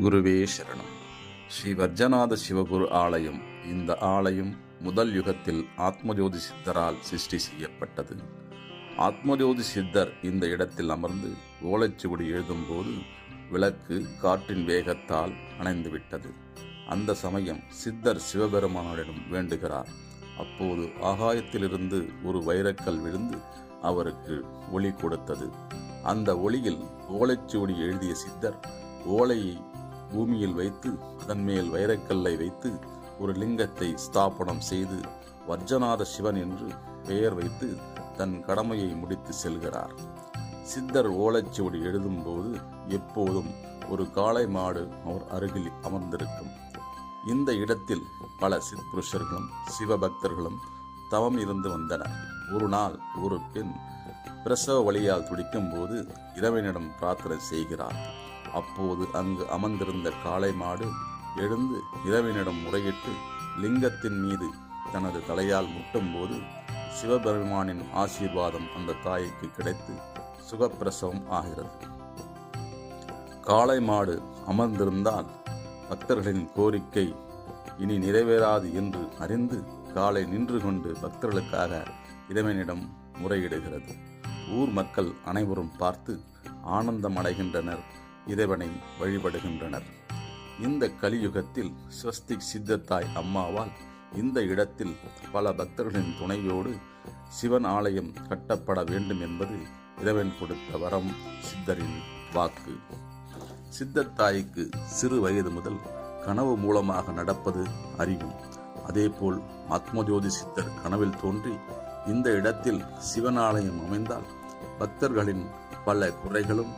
குருவே சரணம். ஸ்ரீ வர்ஜநாத சிவகுரு ஆலயம் இந்த ஆலயம் முதல் யுகத்தில் ஆத்மஜோதி சித்தரால் சிருஷ்டி செய்யப்பட்டது. ஆத்மஜோதி சித்தர் இந்த இடத்தில் அமர்ந்து ஓலைச்சுவடி எழுதும்போது விளக்கு காற்றின் வேகத்தால் அணைந்துவிட்டது அந்த சமயம் சித்தர் சிவபெருமானிடம் வேண்டுகிறார். அப்போது ஆகாயத்திலிருந்து ஒரு வைரக்கல் விழுந்து அவருக்கு ஒளி கொடுத்தது. அந்த ஒளியில் ஓலைச்சுவடி எழுதிய சித்தர் ஓலையை பூமியில் வைத்து அதன் மேல் வைரக்கல்லை வைத்து ஒரு லிங்கத்தை ஸ்தாபனம் செய்து வர்ஜநாத சிவன் என்று பெயர் வைத்து தன் கடமையை முடித்து செல்கிறார். சித்தர் ஓலைச்சுவடி எழுதும்போது எப்போதும் ஒரு காளை மாடு அவர் அருகில் அமர்ந்திருக்கும். இந்த இடத்தில் பல சித்புருஷர்களும் சிவபக்தர்களும் தவம் இருந்து வந்தனர். ஒரு நாள் ஒரு பெண் பிரசவ வழியால் துடிக்கும் போது இறைவனிடம் பிரார்த்தனை செய்கிறார். அப்போது அங்கு அமர்ந்திருந்த காளை மாடு எழுந்து இறைவனிடம் முறையிட்டு லிங்கத்தின் மீது தனது தலையால் முட்டும்போது சிவபெருமானின் ஆசீர்வாதம் அந்த தாய்க்கு கிடைத்து சுகப்பிரசவம் ஆகிறது. காளை மாடு அமர்ந்திருந்தால் பக்தர்களின் கோரிக்கை இனி நிறைவேறாது என்று அறிந்து காலை நின்று கொண்டு பக்தர்களுக்காக இறைவனிடம் முறையிடுகிறது. ஊர் மக்கள் அனைவரும் பார்த்து ஆனந்தம் அடைகின்றனர் இறைவனை வழிபடுகின்றனர். இந்த கலியுகத்தில் ஸ்வஸ்திக் சித்தத்தாய் அம்மாவால் இந்த இடத்தில் பல பக்தர்களின் துணையோடு சிவன் ஆலயம் கட்டப்பட வேண்டும் என்பது இறைவன் கொடுத்த வரம் சித்தரின் வாக்கு. சித்தத்தாய்க்கு சிறு வயது முதல் கனவு மூலமாக நடப்பது அறிவும். அதேபோல் ஆத்மஜோதி சித்தர் கனவில் தோன்றி இந்த இடத்தில் சிவனாலயம் அமைந்தால் பக்தர்களின் பல குறைகளும்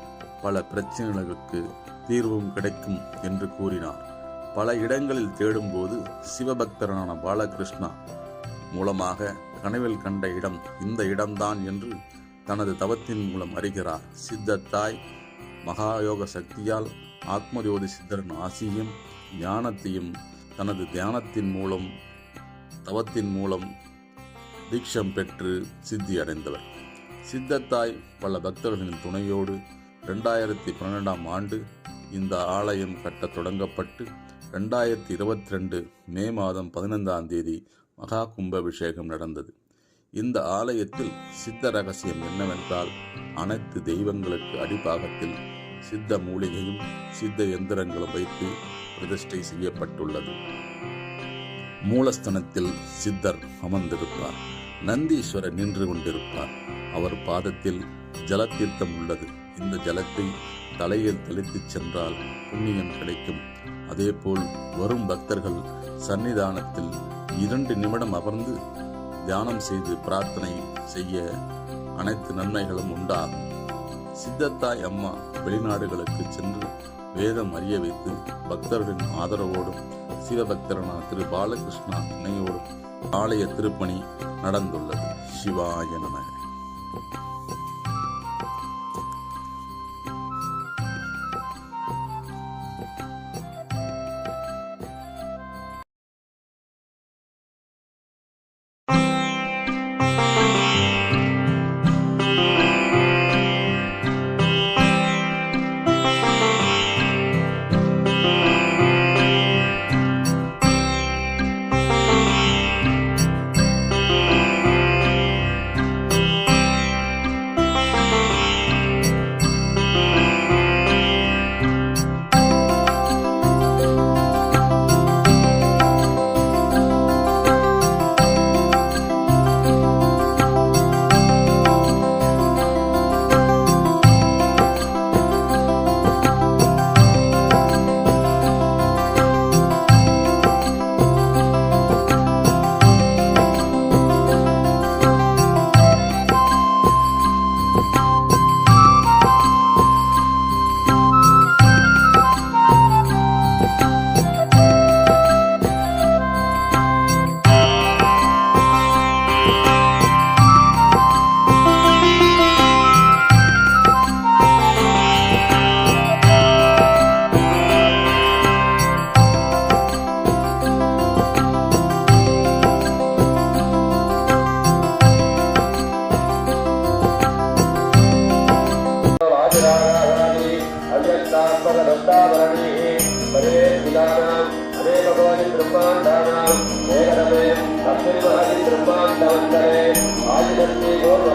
பல பிரச்சனைகளுக்கு தீர்வும் கிடைக்கும் என்று கூறினார். பல இடங்களில் தேடும்போது சிவபக்தரான பாலகிருஷ்ணா மூலமாக கனவில் கண்ட இடம் இந்த இடம்தான் என்று தனது தவத்தின் மூலம் அறிகிறார். சித்தத்தாய் மகாயோக சக்தியால் ஆத்மஜோதி சித்தரின் ஆசியும் ஞானத்தையும் தனது தியானத்தின் மூலம் தவத்தின் மூலம் தீட்சம் பெற்று சித்தி அடைந்தவர். சித்தத்தாய் பல பக்தர்களின் துணையோடு ரெண்டாயிரத்தி பன்னெண்டாம் ஆண்டு இந்த ஆலயம் கட்டத் தொடங்கப்பட்டு ரெண்டாயிரத்தி இருபத்தி ரெண்டு மே மாதம் பதினைந்தாம் தேதி மகா கும்பாபிஷேகம் நடந்தது. இந்த ஆலயத்தில் சித்த ரகசியம் என்னவென்றால் அனைத்து தெய்வங்களுக்கு அடிப்பாகத்தில் சித்த மூலிகையும் சித்த எந்திரங்களும் வைத்து பிரதிஷ்டை செய்யப்பட்டுள்ளது. மூலஸ்தனத்தில் சித்தர் அமர்ந்திருப்பார். நந்தீஸ்வரர் நின்று கொண்டிருப்பார். அவர் பாதத்தில் ஜலத்தீர்த்தம் உள்ளது. இந்த ஜலத்தை தலையில் தெளித்துச் சென்றால் புண்ணியம் கிடைக்கும். அதேபோல் வரும் பக்தர்கள் சன்னிதானத்தில் இரண்டு நிமிடம் அமர்ந்து தியானம் செய்து பிரார்த்தனை செய்ய அனைத்து நன்மைகளும் உண்டாகும் சித்தத்தாய் அம்மா வெளிநாடுகளுக்கு சென்று வேதம் அறிய வைத்து பக்தர்களின் ஆதரவோடும் சிவபக்தரனா திரு பாலகிருஷ்ணா இணையோடும் ஆலய திருப்பணி நடந்துள்ளது. சிவாய நம. వృందావరణే హరే విలానాం హరే భగవాని బ్రహ్మాండానాం. హే రమే లక్ష్మీ మహాది బ్రహ్మాండవంతరే. ఆయుధత్తి గోర్వ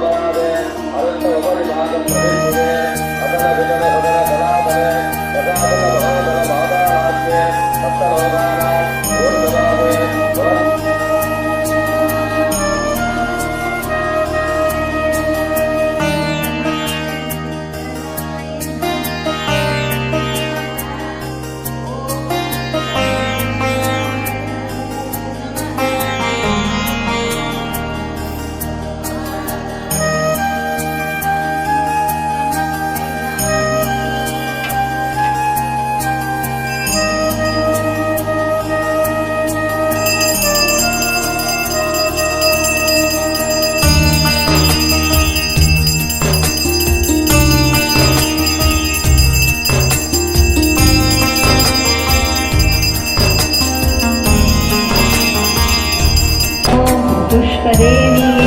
parede.